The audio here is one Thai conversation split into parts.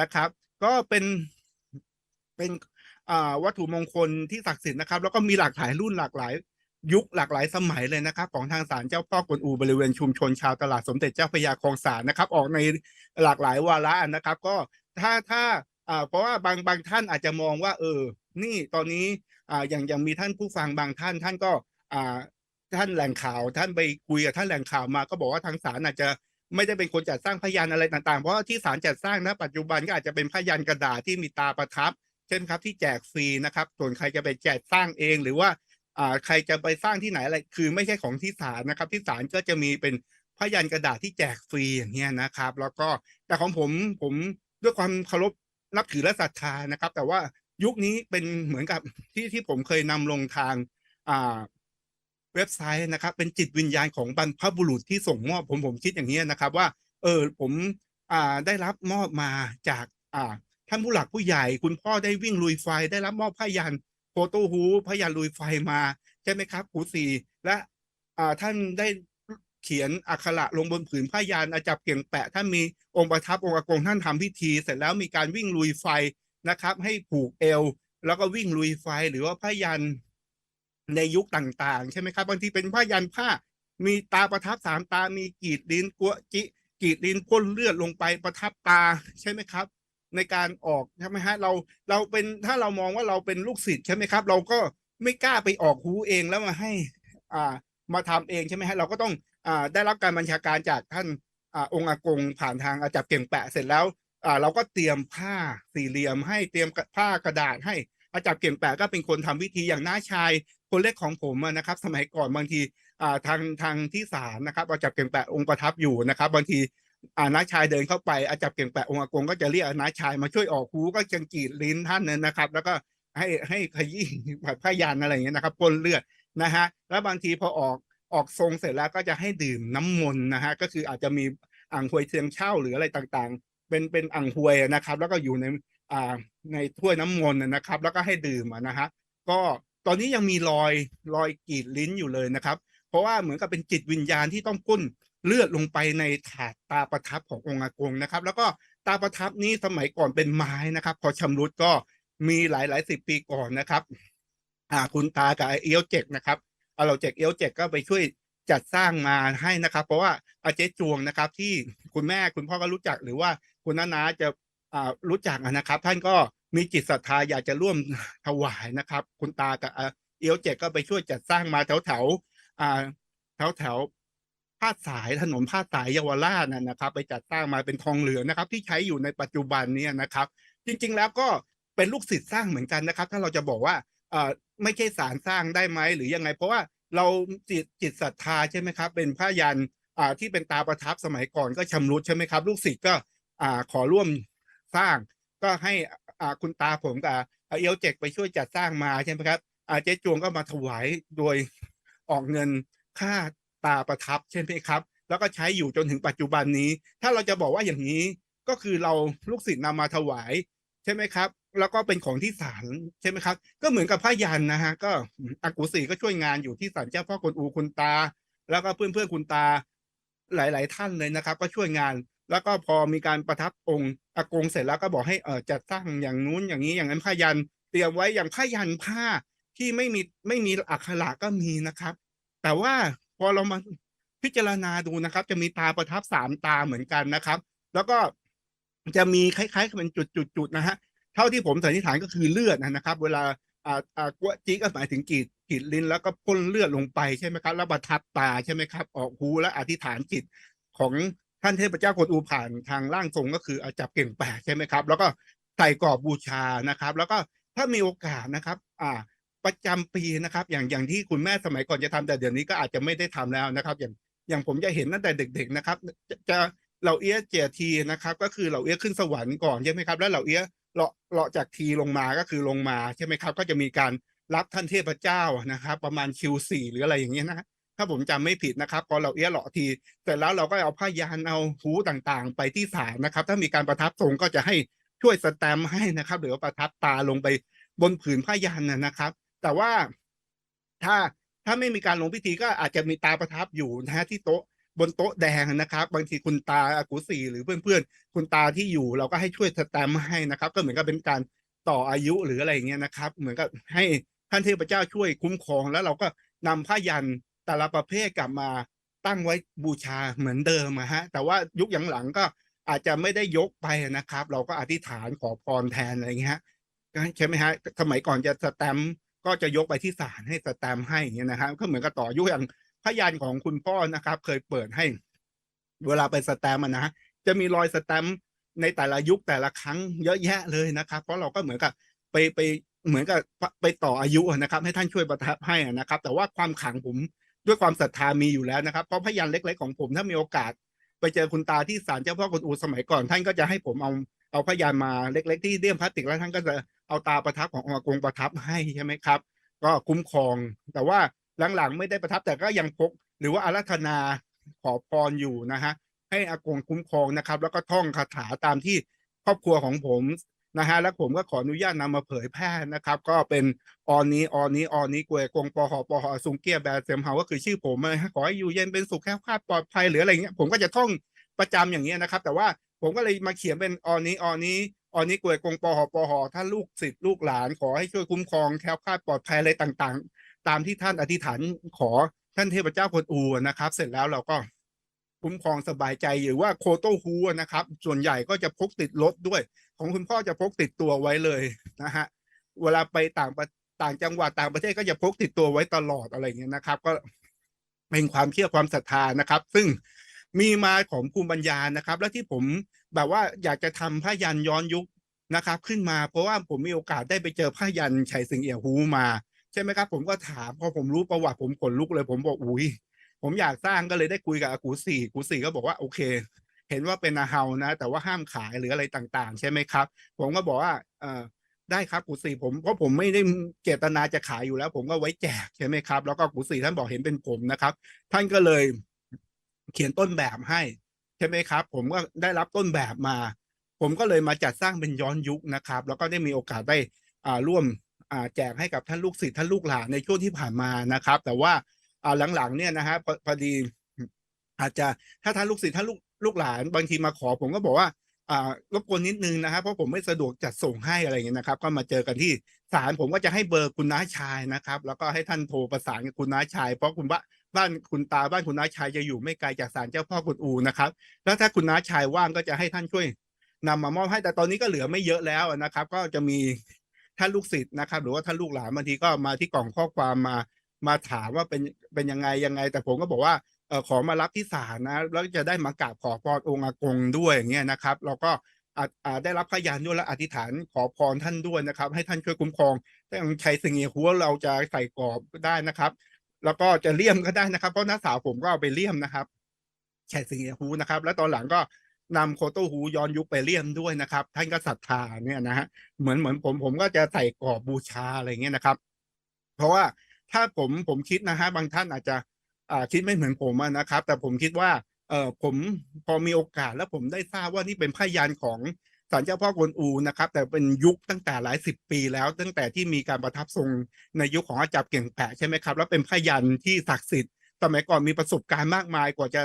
นะครับ ก็เป็นเป็นวัตถุมงคลที่ศักดิ์สิทธิ์นะครับ แล้วก็มีหลากหลายรุ่นหลากหลายยุคหลากหลายสมัยเลยนะครับ ของทางศาลเจ้าพ่อกวนอูบริเวณชุมชนชาวตลาดสมเด็จเจ้าพยาคลองสานนะครับ ออกในหลากหลายวาระนะครับ ก็ถ้าถ้าเพราะว่าบางบางท่านอาจจะมองว่า เออ นี่ตอนนี้ออย่างอย่างมีท่านผู้ฟังบางท่านท่านก็ท่านแหล่งข่าว ท่านไปคุยกับท่านแหล่งข่าวมา ก็บอกว่าทางศาลอาจจะ ไม่ได้เป็นคนจัดสร้างพยานอะไรต่างๆ เพราะที่ศาลจัดสร้างนะปัจจุบันก็อาจจะเป็นพยานกระดาษที่มีตาประทับ เช่นครับที่แจกฟรีนะครับ ส่วนใครจะไปแจกสร้างเองหรือว่าอ่าใครจะไปสร้างที่ไหนอะไร คือไม่ใช่ของที่ศาลนะครับ ที่ศาลก็จะมีเป็นพยานกระดาษที่แจกฟรีอย่างเงี้ยนะครับ แล้วก็แต่ของผมผมด้วยความเคารพนับถือและศรัทธานะครับ แต่ว่ายุคนี้เป็นเหมือนกับที่ที่ผมเคยนำลงทางอ่า เว็บไซต์นะครับ เป็นจิตวิญญาณของบรรพบุรุษที่ส่งมอบผมผมคิดอย่างนี้ยนะครับ ว่า เออผมอ่าได้รับมอบมาจากอ่าท่านผู้หลักผู้ใหญ่ คุณพ่อได้วิ่งลุยไฟ ได้รับมอบพยันโฟโต้ฮูพยันลุยไฟมาใช่ไหมครับหูสีและอ่าท่านได้เขียนอักขระลงบนผืนผ้ายานอาจับเก่งแปะท่านมีองค์ประทับองค์อากงท่านทำพิธี เสร็จแล้วมีการวิ่งลุยไฟนะครับ ให้ผูกเอว แล้วก็วิ่งลุยไฟหรือว่าผ้ายัน ในยุคต่างๆ ใช่ไหมครับ บางทีเป็นผ้ายันผ้า มีตาประทับสามตา มีกีดลิ้นกัวจิกีดลิ้นพ่นเลือดลงไปประทับตาใช่ไหมครับ ในการออกใช่ไหมฮะเราเราเป็นถ้าเรามองว่าเราเป็นลูกศิษย์ใช่ไหมครับ เราก็ไม่กล้าไปออกหูเองแล้วมาให้อ่ามาทำเองใช่ไหมฮะเราก็ต้องอ่าได้รับการบัญชาการจากท่านอ่าองค์อากงผ่านทางอาจับเก่งแปะเสร็จแล้วอ่าเราก็เตรียมผ้าสี่เหลี่ยมให้เตรียมผ้ากระดาษให้อาจับเก่งแปะก็เป็นคนทำพิธีอย่างน้าชาย คนเล็กของผมนะครับ สมัยก่อนบางทีทางทางที่ศาลนะครับอาจับเก่งแปะองค์ประทับอยู่นะครับ บางทีอาน้าชายเดินเข้าไปอาจับเก่งแปะองค์อากงก็จะเรียกน้าชายมาช่วยออกหูก็จังกีดลิ้นท่านเนี่ยนะครับ แล้วก็ให้ให้ขยี้แบบพยันอะไรอย่างเงี้ยนะครับปนเลือดนะฮะแล้วบางทีพอออกออกทรงเสร็จแล้วก็จะให้ดื่มน้ำมนต์นะฮะก็คืออาจจะมีอ่างหวยเทียงเช่าหรืออะไรต่างๆ เป็นเป็นอ่างหวยนะครับ แล้วก็อยู่ในอ่าในถ้วยน้ำมนต์นะครับ แล้วก็ให้ดื่มนะฮะก็ ตอนนี้ยังมีรอยรอยกรีดลิ้นอยู่เลยนะครับ เพราะว่าเหมือนกับเป็นจิตวิญญาณที่ต้องพ่นเลือดลงไปในถาดตาประทับขององค์อากงนะครับ แล้วก็ตาประทับนี้สมัยก่อนเป็นไม้นะครับ พอชำรุดก็มีหลายหลายสิบปีก่อนนะครับ อ่าคุณตากับเอียวเจกนะครับเอาเราเจกเอียวเจกก็ไปช่วยจัดสร้างมาให้นะครับ เพราะว่าอาเจ๊จวงนะครับ ที่คุณแม่คุณพ่อก็รู้จักหรือว่าคุณน้านาจะรู้จักนะครับ ท่านก็ มีจิตศรัทธาอยากจะร่วมถวายนะครับ คุณตากับเอียวเจกก็ไปช่วยจัดสร้างมาแถวแถวอ่าแถวแถวพาสายถนนพาสายเยาวราชนะนะครับ ไปจัดสร้างมาเป็นทองเหลืองนะครับ ที่ใช้อยู่ในปัจจุบันเนี้นะครับ จริง ๆ แล้วก็เป็นลูกศิษย์สร้างเหมือนกันนะครับ ถ้าเราจะบอกว่าเออไม่ใช่สารสร้างได้ไหมหรือยังไง เพราะว่าเราจิตจิตศรัทธาใช่ไหมครับ เป็นพระยันอ่าที่เป็นตาประทับสมัยก่อนก็ชำรุดใช่ไหมครับ ลูกศิษย์ก็อ่าขอร่วมสร้างก็ให้ คุณตาผมกับเอียวเจกไปช่วยจัดสร้างมาใช่ไหมครับอาเจ๊จวงก็มาถวายโดยออกเงินค่าตาประทับใช่ไหมครับ แล้วก็ใช้อยู่จนถึงปัจจุบันนี้ ถ้าเราจะบอกว่าอย่างนี้ก็คือเราลูกศิษย์นำมาถวายใช่ไหมครับ แล้วก็เป็นของที่ศาลใช่ไหมครับ ก็เหมือนกับพระยันนะฮะก็อากุศีก็ช่วยงานอยู่ที่ศาลเจ้าพ่อกวนอูคุณตา แล้วก็เพื่อนเพื่อนคุณตาหลาย ๆ ท่านเลยนะครับ ก็ช่วยงาน แล้วก็พอมีการประทับองค์อากงเสร็จแล้วก็บอกให้เออจัดสร้างอย่างนู้นอย่างนี้อย่างนั้นพระยัน เตรียมไว้อย่างพระยันผ้าที่ไม่มีไม่มีอักขระก็มีนะครับ แต่ว่าพอเรามาพิจารณาดูนะครับ จะมีตาประทับสามตาเหมือนกันนะครับ แล้วก็จะมีคล้ายๆเป็นจุดๆนะฮะเท่าที่ผมสันนิษฐานก็คือเลือดนะครับ เวลาอ่าอ่ากวจิก็หมายถึงกีดกีดลิ้นแล้วก็พ่นเลือดลงไปใช่ไหมครับ แล้วประทับตาใช่ไหมครับ ออกหูและอธิษฐานจิตของ ท่านเทพเจ้ากวนอูผ่านทางร่างทรงก็คืออาจับเก่งแปดใช่ไหมครับ แล้วก็ใส่กรอบบูชานะครับ แล้วก็ถ้ามีโอกาสนะครับ อ่า ประจำปีนะครับ อย่างอย่างที่คุณแม่สมัยก่อนจะทำแต่เดี๋ยวนี้ก็อาจจะไม่ได้ทำแล้วนะครับ อย่างอย่างผมจะเห็นตั้งแต่เด็ก ๆนะครับจะจะเหล่าเอี้ยเจียทีนะครับ ก็คือเหล่าเอี้ยขึ้นสวรรค์ก่อนใช่ไหมครับแล้วเหล่าเอี้ยเลาะเลาะจากทีลงมาก็คือลงมาใช่ไหมครับ ก็จะมีการรับท่านเทพเจ้านะครับ ประมาณคิวสี่หรืออะไรอย่างเงี้ยนะ ถ้าผมจำไม่ผิดนะครับพอเราเอี้ยเหลาะที เสร็จแล้วเราก็เอาผ้ายานเอาหูต่างๆ ไปที่ศาลนะครับ ถ้ามีการประทับทรงก็จะให้ช่วยสแตมป์ให้นะครับ หรือว่าประทับตาลงไปบนผืนผ้ายานนะนะครับ แต่ว่าถ้าถ้าไม่มีการลงพิธีก็อาจจะมีตาประทับอยู่นะฮะที่โต๊ะบนโต๊ะแดงนะครับ บางทีคุณตาอากูสีหรือเพื่อนๆ คุณตาที่อยู่เราก็ให้ช่วยสแตมป์ให้นะครับ ก็เหมือนกับเป็นการต่ออายุหรืออะไรอย่างเงี้ยนะครับ เหมือนกับให้ท่านเทพเจ้าช่วยคุ้มครองแล้วเราก็นำผ้ายัน แต่ละประเภทกลับมาตั้งไว้บูชาเหมือนเดิมอะฮะ แต่ว่ายุคหลังๆก็อาจจะไม่ได้ยกไปนะครับ เราก็อธิษฐานขอพรแทนอะไรเงี้ยใช่ไหมฮะสมัยก่อนจะสแตมก็จะยกไปที่ศาลให้สแตมให้อย่างเงี้ยนะฮะก็เหมือนกับต่อยุอย่างพยานของคุณพ่อนะครับ เคยเปิดให้ เวลาไปสแตมนะจะมีรอยสแตมในแต่ละยุคแต่ละครั้งเยอะแยะเลยนะครับ เพราะเราก็เหมือนกับไปไปเหมือนกับไปต่ออายุนะครับ ให้ท่านช่วยประทับให้นะครับ แต่ว่าความขังผม ด้วยความศรัทธามีอยู่แล้วนะครับเพราะพยานเล็ก ๆ ของผมถ้ามีโอกาส ไปเจอคุณตาที่ศาลเจ้าพ่อกวนอูสมัยก่อน ท่านก็จะให้ผมเอาเอาพยานมาเล็ก ๆ ที่เลี่ยมพลาสติกแล้วท่านก็จะเอาตาประทับขององค์อากงประทับให้ใช่ไหมครับ ก็คุ้มครอง แต่ว่าหลังๆไม่ได้ประทับแต่ก็ยังพก หรือว่าอารัธนาขอพรอยู่นะฮะให้อากงคุ้มครองนะครับ แล้วก็ท่องคาถาตามที่ครอบครัวของผม นะฮะแล้วผมก็ขออนุญาตนำมาเผยแพร่นะครับ ก็เป็นออนนี้ออนนี้ออนนี้กวยกงปอหอปอหอซุงเกียแบรเซมเฮาก็คือชื่อผมนะฮะขอให้อยู่เย็นเป็นสุขแคล้วคาดปลอดภัยหรืออะไรเงี้ยผมก็จะท่องประจำอย่างเงี้ยนะครับ แต่ว่าผมก็เลยมาเขียนเป็นออนนี้ออนนี้ออนนี้กวยกงปอหอปอหอถ้าลูกศิษย์ลูกหลาน ขอให้ช่วยคุ้มครองแคล้วคาดปลอดภัยอะไรต่างๆ ตามที่ท่านอธิษฐานขอท่านเทพเจ้ากวนอูนะครับ เสร็จแล้วเราก็คุ้มครองสบายใจหรือว่าโคโตฮูนะครับ ส่วนใหญ่ก็จะพกติดรถด้วย ของคุณพ่อจะพกติดตัวไว้เลยนะฮะเวลาไปต่างประต่างจังหวัดต่างประเทศก็จะพกติดตัวไว้ตลอดอะไรเงี้ยนะครับ ก็เป็นความเชื่อความศรัทธานะครับ ซึ่งมีมาของภูมิปัญญานะครับ และที่ผมแบบว่าอยากจะทำผ้ายันย้อนยุคนะครับ ขึ้นมาเพราะว่าผมมีโอกาสได้ไปเจอผ้ายันชัยสิงเอียฮูมา ใช่ไหมครับ ผมก็ถามพอผมรู้ประวัติผมขนลุกเลย ผมบอกอุ้ยผมอยากสร้างก็เลยได้คุยกับอากูสี่กูสี่ก็บอกว่าโอเค เห็นว่าเป็นอาเฮานะ แต่ว่าห้ามขายหรืออะไรต่าง ๆ ใช่ไหมครับ ผมก็บอกว่าเออได้ครับกูสี่ผมเพราะผมไม่ได้เจตนาจะขายอยู่แล้ว ผมก็ไว้แจกใช่ไหมครับ แล้วก็กูสี่ท่านบอกเห็นเป็นผมนะครับ ท่านก็เลยเขียนต้นแบบให้ใช่ไหมครับ ผมก็ได้รับต้นแบบมา ผมก็เลยมาจัดสร้างเป็นย้อนยุคนะครับ แล้วก็ได้มีโอกาสได้อ่าร่วมอ่าแจกให้กับท่านลูกศิษย์ท่านลูกหลานในช่วงที่ผ่านมานะครับ แต่ว่าอ่าหลังๆเนี่ยนะฮะพพอดีอาจจะถ้าท่านลูกศิษย์ท่านลูก ลูกหลานบางทีมาขอผมก็บอกว่าอ่ารบกวนนิดนึงนะฮะเพราะผมไม่สะดวกจัดส่งให้อะไรเงี้ยนะครับ ก็มาเจอกันที่ศาลผมก็จะให้เบอร์คุณน้าชายนะครับ แล้วก็ให้ท่านโทรประสานกับคุณน้าชาย เพราะคุณบ้านบ้านคุณตาบ้านคุณน้าชายจะอยู่ไม่ไกลจากศาลเจ้าพ่อกุนอูนะครับ แล้วถ้าคุณน้าชายว่างก็จะให้ท่านช่วยนำมามอบให้แต่ตอนนี้ก็เหลือไม่เยอะแล้วนะครับ ก็จะมีท่านลูกศิษย์นะครับ หรือว่าท่านลูกหลานบางทีก็มาที่กล่องข้อความมามาถามว่าเป็นเป็นยังไงยังไง แต่ผมก็บอกว่า อขอมารับที่ศาลนะแล้วจะได้มากราบขอพรองค์อากงด้วยอย่างเงี้ยนะครับเราก็ได้รับพยานด้วยและอธิษฐานขอพรท่านด้วยนะครับ ให้ท่านช่วยคุ้มครองถ้าใช้สิ่งเงี้ยหัวเราจะใส่กรอบก็ได้นะครับ แล้วก็จะเลี่ยมก็ได้นะครับ เพราะน้าสาวผมก็เอาไปเลี่ยมนะครับใช้สิ่งเงี้ยหูนะครับ แล้วตอนหลังก็นำโคโต้หูย้อนยุคไปเลี่ยมด้วยนะครับ ท่านก็ศรัทธาเนี่ยนะฮะเหมือนเหมือนผมผมก็จะใส่กรอบบูชาอะไรเงี้ยนะครับ เพราะว่าถ้าผมผมคิดนะฮะบางท่านอาจจะ คิดไม่เหมือนผมนะครับ แต่ผมคิดว่าเออผมพอมีโอกาสแล้วผมได้ทราบว่านี่เป็นพยานของศาลเจ้าพ่อกวนอูนะครับ แต่เป็นยุคตั้งแต่หลายสิบปีแล้ว ตั้งแต่ที่มีการประทับทรงในยุคของอาจารย์เก่งแปะใช่ไหมครับ แล้วเป็นพยานที่ศักดิ์สิทธิ์สมัยก่อนมีประสบการณ์มากมายกว่าจะ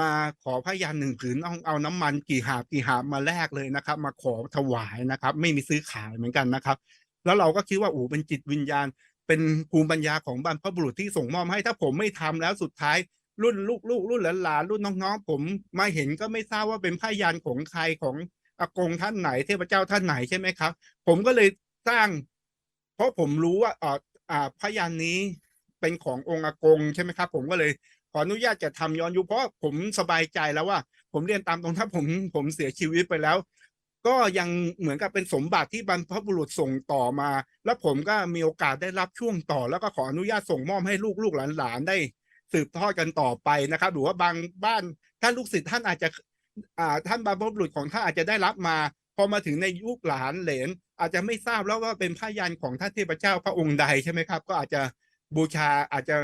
มาขอพยานหนึ่งผืนเอาเอาน้ำมันกี่หาบกี่หาบมาแลกเลยนะครับ มาขอถวายนะครับ ไม่มีซื้อขายเหมือนกันนะครับ แล้วเราก็คิดว่าโอ้เป็นจิตวิญญาณ เป็นภูมิปัญญาของบรรพบุรุษที่ส่งมอบให้ถ้าผมไม่ทำแล้วสุดท้าย รุ่นลูกลูกรุ่นหลานรุ่นน้องๆ ผมมาเห็นก็ไม่ทราบว่าเป็นพยานของใครของอากงท่านไหนเทพเจ้าท่านไหนใช่ไหมครับ ผมก็เลยสร้าง เพราะผมรู้ว่าอ่าอ่าพยานนี้เป็นขององค์อากงใช่ไหมครับ ผมก็เลยขออนุญาตจะทำย้อนยุคเพราะผมสบายใจแล้วว่า ผมเรียนตามตรงถ้าผมผมเสียชีวิตไปแล้ว ก็ยังเหมือนกับเป็นสมบัติที่บรรพบุรุษส่งต่อมา แล้วผมก็มีโอกาสได้รับช่วงต่อ แล้วก็ขออนุญาตส่งมอบให้ลูกลูกหลานๆได้ สืบทอดกันต่อไปนะครับ หรือว่าบางบ้านท่านลูกศิษย์ท่านอาจจะอ่าท่านบรรพบุรุษของท่านอาจจะได้รับมา พอมาถึงในยุคหลานเหลน อาจจะไม่ทราบแล้วว่าเป็นพระยันของท่านเทพเจ้าพระองค์ใดใช่ไหมครับ ก็อาจจะบูชาอาจจะ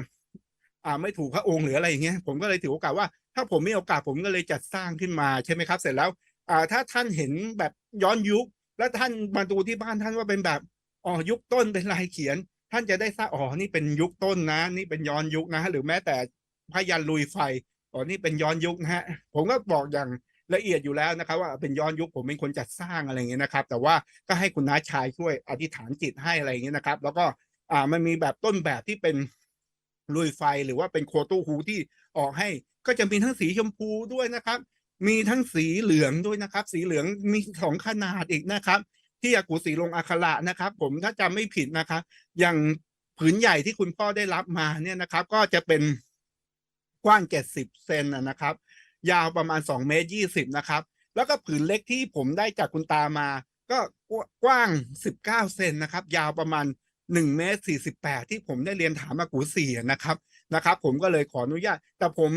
อ่าไม่ถูกพระองค์หรืออะไรอย่างเงี้ยผมก็เลยถือโอกาสว่า ถ้าผมมีโอกาสผมก็เลยจัดสร้างขึ้นมาใช่ไหมครับ เสร็จแล้ว อ่าถ้าท่านเห็นแบบย้อนยุค แล้วท่านมาดูที่บ้านท่านว่าเป็นแบบอ๋อยุคต้นเป็นลายเขียน ท่านจะได้ทราบอ๋อนี่เป็นยุคต้นนะ นี่เป็นย้อนยุคนะหรือแม้แต่พยันลุยไฟโออนี่เป็นย้อนยุคนะฮะผมก็บอกอย่างละเอียดอยู่แล้วนะครับ ว่าเป็นย้อนยุคผมเป็นคนจัดสร้างอะไรอย่างเงี้ยนะครับ แต่ว่าก็ให้คุณน้าชายช่วยอธิษฐานจิตให้อะไรอย่างเงี้ยนะครับ แล้วก็อ่ามันมีแบบต้นแบบที่เป็นลุยไฟหรือว่าเป็นโคโตฮูที่ออกให้ก็จะมีทั้งสีชมพูด้วยนะครับ มีทั้งสีเหลืองด้วยนะครับ สีเหลืองมีสองขนาดอีกนะครับ ที่อากูสีลงอัคระนะครับ ผมถ้าจำไม่ผิดนะครับ อย่างผืนใหญ่ที่คุณพ่อได้รับมาเนี่ยนะครับ ก็จะเป็นกว้างเจ็ดสิบเซนนะครับ ยาวประมาณสองเมตรยี่สิบนะครับ แล้วก็ผืนเล็กที่ผมได้จากคุณตามา ก็กว้างสิบเก้าเซนนะครับ ยาวประมาณหนึ่งเมตรสี่สิบแปดที่ผมได้เรียนถามอากูสี่นะครับ นะครับ ผมก็เลยขออนุญาต แต่ผม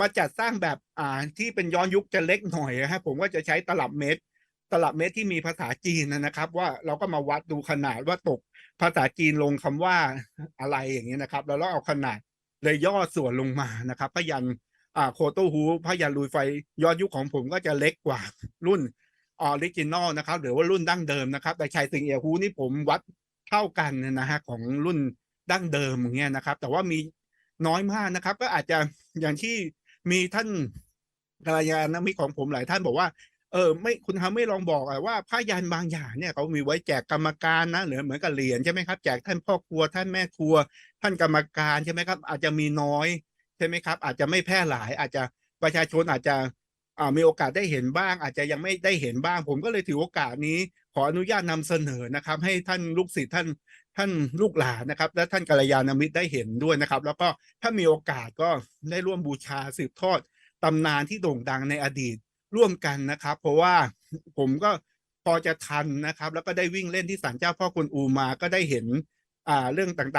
มาจัดสร้างแบบอ่าที่เป็นย้อนยุคจะเล็กหน่อยนะฮะผมก็จะใช้ตลับเมตร ตลับเมตรที่มีภาษาจีนนะครับ ว่าเราก็มาวัดดูขนาดว่าตกภาษาจีนลงคำว่าอะไรอย่างนี้ยนะครับ แล้วเราเอาขนาดเลยย่อส่วนลงมานะครับพยันอ่าโคโตฮูพยันลุยไฟย้อนยุคของผมก็จะเล็กกว่ารุ่นออริจินอลนะครับหรือว่ารุ่นดั้งเดิมนะครับ แต่ชายสิงเอียฮูนี่ผมวัดเท่ากันนะฮะของรุ่นดั้งเดิมอย่างเงี้ยนะครับ แต่ว่ามี น้อยมากนะครับ ก็อาจจะอย่างที่มีท่านกรยานมิตรของผมหลายท่านบอกว่าเออไม่คุณทำไม่ลองบอกอะว่าผ้ายันบางอย่างเนี่ยเขามีไว้แจกกรรมการนะหรือเหมือนกับเหรียญใช่ไหมครับแจกท่านพ่อครัวท่านแม่ครัว ท่านกรรมการใช่ไหมครับ อาจจะมีน้อยใช่ไหมครับ อาจจะไม่แพร่หลาย อาจจะประชาชนอาจจะมีโอกาสได้เห็นบ้าง อาจจะยังไม่ได้เห็นบ้าง ผมก็เลยถือโอกาสนี้ ขออนุญาตนำเสนอนะครับ ให้ท่านลูกศิษย์ท่านท่านลูกหลานนะครับ และท่านกัลยาณมิตรได้เห็นด้วยนะครับ แล้วก็ถ้ามีโอกาสก็ได้ร่วมบูชาสืบทอดตำนานที่โด่งดังในอดีตร่วมกันนะครับ เพราะว่าผมก็พอจะทันนะครับ แล้วก็ได้วิ่งเล่นที่ศาลเจ้าพ่อกวนอูมาก็ได้เห็นอ่าเรื่องต่างๆ